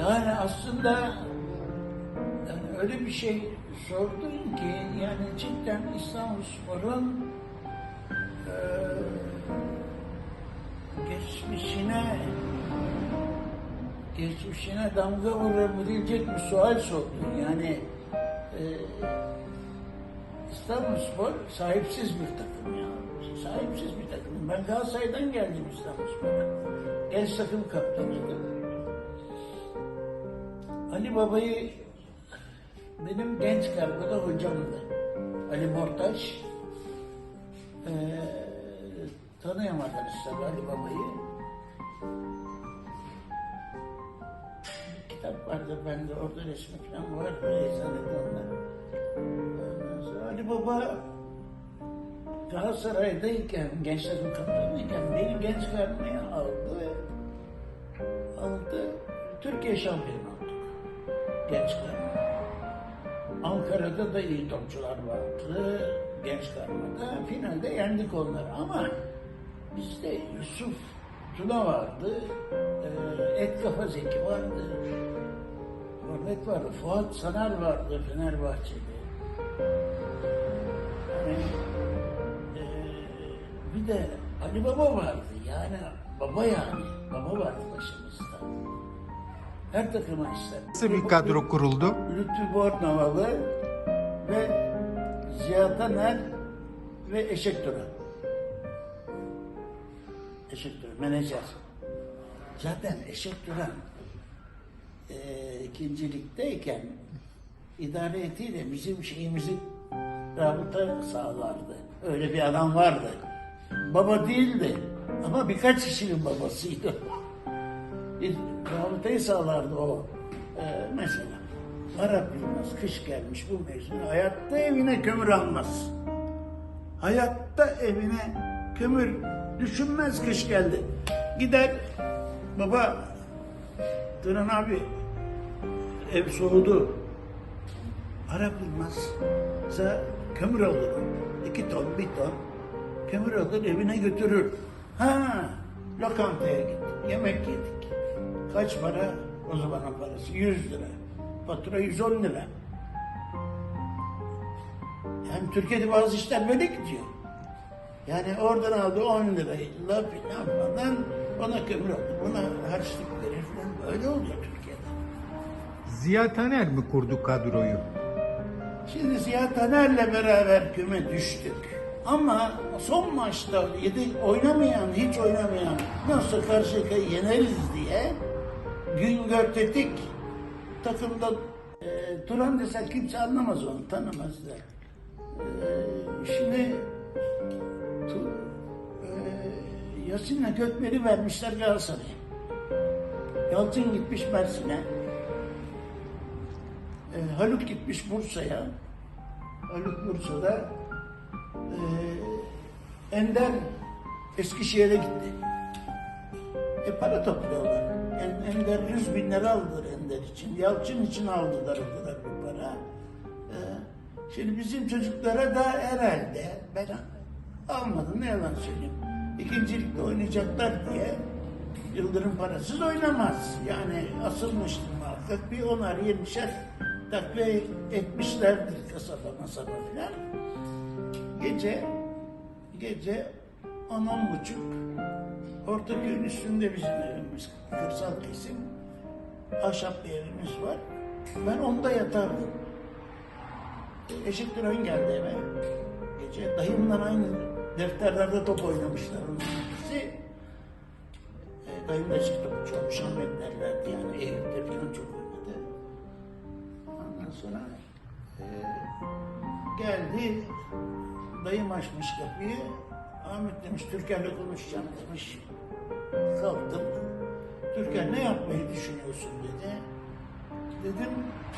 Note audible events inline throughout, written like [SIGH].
Yani aslında yani öyle bir şey sordun ki yani cidden İstanbulspor'un eee geçmişine geçmişine damga vurabilecek bir sual sordun. Yani eee İstanbulspor sahipsiz bir takım ya. Sahipsiz bir takım. Ben Galatasaray'dan geldim İstanbulspor'a. Genç takım kaptanıydım. Ali Baba'yı benim genç kargoda hocamdı. Ali Mortaş. Ee, tanıyamadınız tabii Ali Baba'yı. Kitap vardı bende orada resmi falan var. Böyle eczanede onlar. Ali Baba Galatasaray'dayken, genç takım kaptanıyken beni genç karneye aldı. Aldı. Türkiye şampiyonu olduk. Genç karnı. Ankara'da da iyi topçular vardı. Genç karnada. Finalde yendik onları ama bizde Yusuf Tuna vardı. Ee, Et Kafa Zeki vardı. Forvet vardı. Fuat Saner vardı Fenerbahçe'de. Yani, eee, bir de Ali Baba vardı. Yani baba yani. Baba vardı başımızda. Her takıma ister. Nasıl bir kadro kuruldu? Lütfü Bornavalı ve Ziya Taner ve Eşek Duran. Eşek Duran, menajer. Zaten Eşek Duran eee ikincilikteyken idare etiyle bizim şeyimizi rabıta sağlardı. Öyle bir adam vardı. Baba değildi ama birkaç kişinin babasıydı. Bir rabıtayı sağlardı o. Ee, mesela Arap Yılmaz kış gelmiş bu mevsim hayatta evine kömür almaz. Hayatta evine kömür düşünmez kış geldi. Gider baba Duran abi ev soğudu. Arap Yılmaz size kömür alır. iki ton, bir ton kömür alır evine götürür. Ha, lokantaya gittik, yemek yedik. Kaç para? O zamanın parası 100 lira. Fatura 110 lira. Yani Türkiye'de bazı işler böyle gidiyor. Yani oradan aldı 10 lirayı laf yapmadan ona kömür aldı. Buna harçlık verir falan. Böyle oluyor Türkiye'de. Ziya Taner mi kurdu kadroyu? Şimdi Ziya Taner'le beraber küme düştük. Ama son maçta yedi oynamayan, hiç oynamayan nasıl Karşıyaka'yı yeneriz diye Güngör Tetik takımda e, Turan desen kimse anlamaz onu, tanımaz da. E, şimdi tu, e, Yasin'le Gökmen'i vermişler Galatasaray'a. Yalçın gitmiş Mersin'e. E, Haluk gitmiş Bursa'ya. Haluk Bursa'da. E, Ender Eskişehir'e gitti. E para topluyorlar. En- Ender 100 bin lira aldılar Ender için. Yalçın için aldılar o kadar bir para. E, şimdi bizim çocuklara da herhalde ben almadım ne yalan söyleyeyim. İkincilikte oynayacaklar diye Yıldırım parasız oynamaz. Yani asılmıştır muhakkak bir onar yirmişer takviye etmişlerdir kasaba masaba filan. Gece gece on on buçuk Ortaköy'ün üstünde bizim evimiz kırsal kesim. Ahşap bir evimiz var. Ben onda yatardım. Eşit Duran geldi eve. Gece dayımla aynı defterlerde top oynamışlar ikisi. E, dayım da çıktı çok Şahmet derlerdi yani Eyüp'te falan çok oynadı. Ondan sonra e, geldi dayım açmış kapıyı. Ahmet demiş Türker'le konuşacağım demiş. Kalktım. Türker ne yapmayı düşünüyorsun dedi. Dedim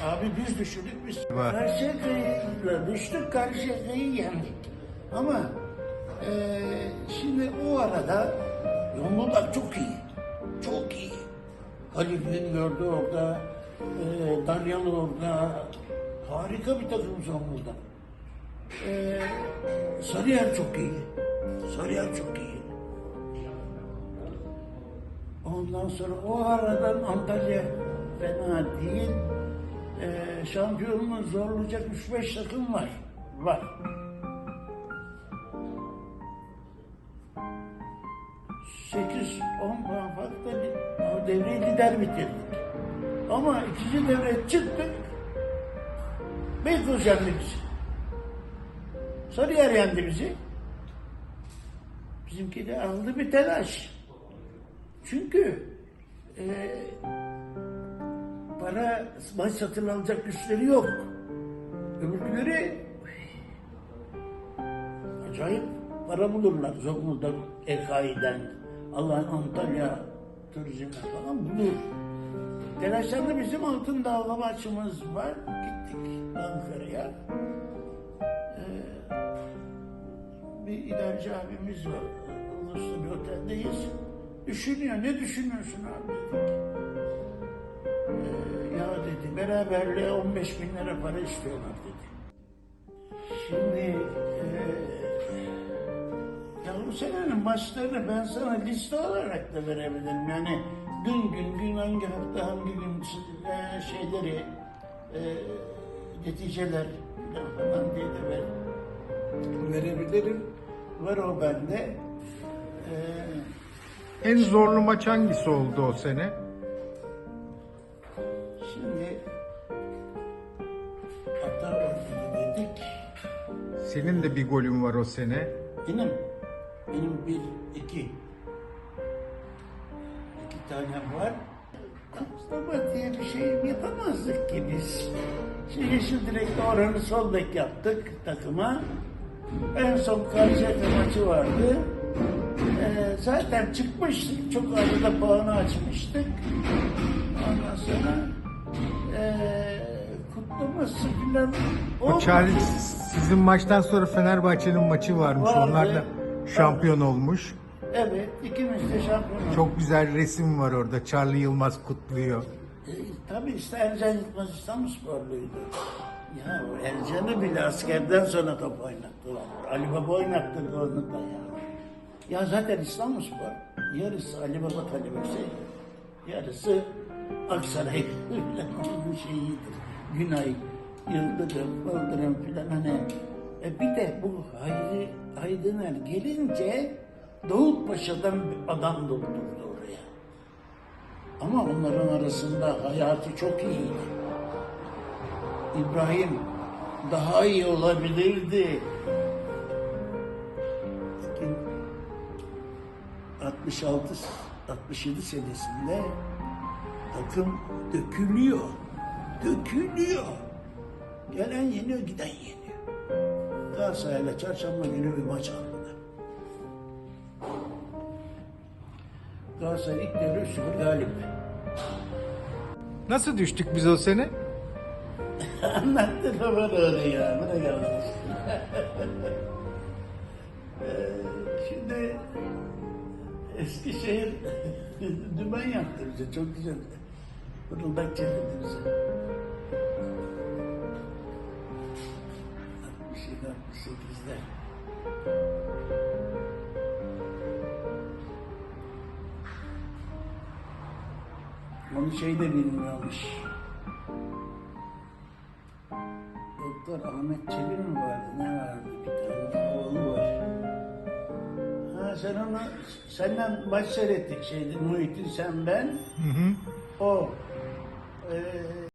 abi biz düşürdük biz Var. Karşıyaka'ya düştük Karşıyaka'yı yendik. Ama eee şimdi o arada Zonguldak çok iyi. Çok iyi. Halil gördü orada. eee Dalyalı orada. Harika bir takım Zonguldak. Eee Sarıyer çok iyi. Sarıyer çok iyi. Ondan sonra o aradan Antalya fena değil. Ee, şampiyonluğu zorlayacak 3-5 takım var. Var. Sekiz, on puan farkla o devreyi lider bitirdik. Ama ikinci devre çıktık. Beykoz yendi bizi. Sarıyer yendi bizi. Bizimki de aldı bir telaş. Çünkü e, para maç satın alacak güçleri yok. Öbürleri acayip para bulurlar. Zonguldak, Ekai'den, Allah'ın Antalya turizmden falan bulur. Telaşlarla bizim altın dalga maçımız var. Gittik Ankara'ya. Ee, bir idareci abimiz var. Uluslu bir oteldeyiz. Düşünüyor. Ne düşünüyorsun abi dedik. Ee, ya dedi beraberliğe 15 bin lira para istiyorlar dedi. Şimdi eee ya bu senenin maçlarını ben sana liste olarak da verebilirim. Yani gün gün gün hangi hafta hangi gün eee, şeyleri eee neticeler falan diye de ver, verebilirim. Var o bende. Eee En zorlu maç hangisi oldu o sene? şimdi hata ortada dedik. Senin de bir golün var o sene. Benim, benim bir, iki, iki tane var. Mustafa diye bir şey yapamazdık ki biz. Şimdi yeşil direkte oranı sol bek yaptık takıma. En son Karşıyaka maçı vardı. Zaten çıkmıştık. Çok arada puanı açmıştık. Ondan sonra ee, kutlaması falan O olmadı. Charlie sizin maçtan sonra Fenerbahçe'nin maçı varmış. Vardı. Onlar da şampiyon olmuş. Evet, ikimiz de şampiyon olduk. Çok güzel resim var orada. Charlie Yılmaz kutluyor. E, tabii işte Ercan Yılmaz İstanbul sporluydu. Ya Ercan'ı bile askerden sonra top oynattılar. Ali Baba oynattırdı onu da ya. Ya zaten İstanbul Spor yarısı Ali Baba talebesi, yarısı Aksaray filan onun şeyidir. Günay, Yıldırım, Bıldırım filan hani. E bir de bu Hayri Aydıner gelince Davutpaşa'dan bir adam doldurdu oraya. Ama onların arasında hayatı çok iyiydi. İbrahim daha iyi olabilirdi. 66 67 senesinde takım dökülüyor. Dökülüyor. Gelen yeniyor, giden yeniyor. Galatasaray'la çarşamba günü bir maç aldılar. Galatasaray ilk devre 3-0 galip. Nasıl düştük biz o sene? [LAUGHS] Anlattı baba da öyle ya. Bırak Allah [LAUGHS] Eskişehir [LAUGHS] dümen yaptı bize. Çok güzel. Fırıldak çevirdi bize. 67 68'de. Onu şey de bilmiyormuş. Doktor Ahmet Çebi mi vardı? Ne vardı? Bir tane. Ha sen onu, senden maç seyrettik şeydi. Muhittin sen ben. Hı hı. O. Ee,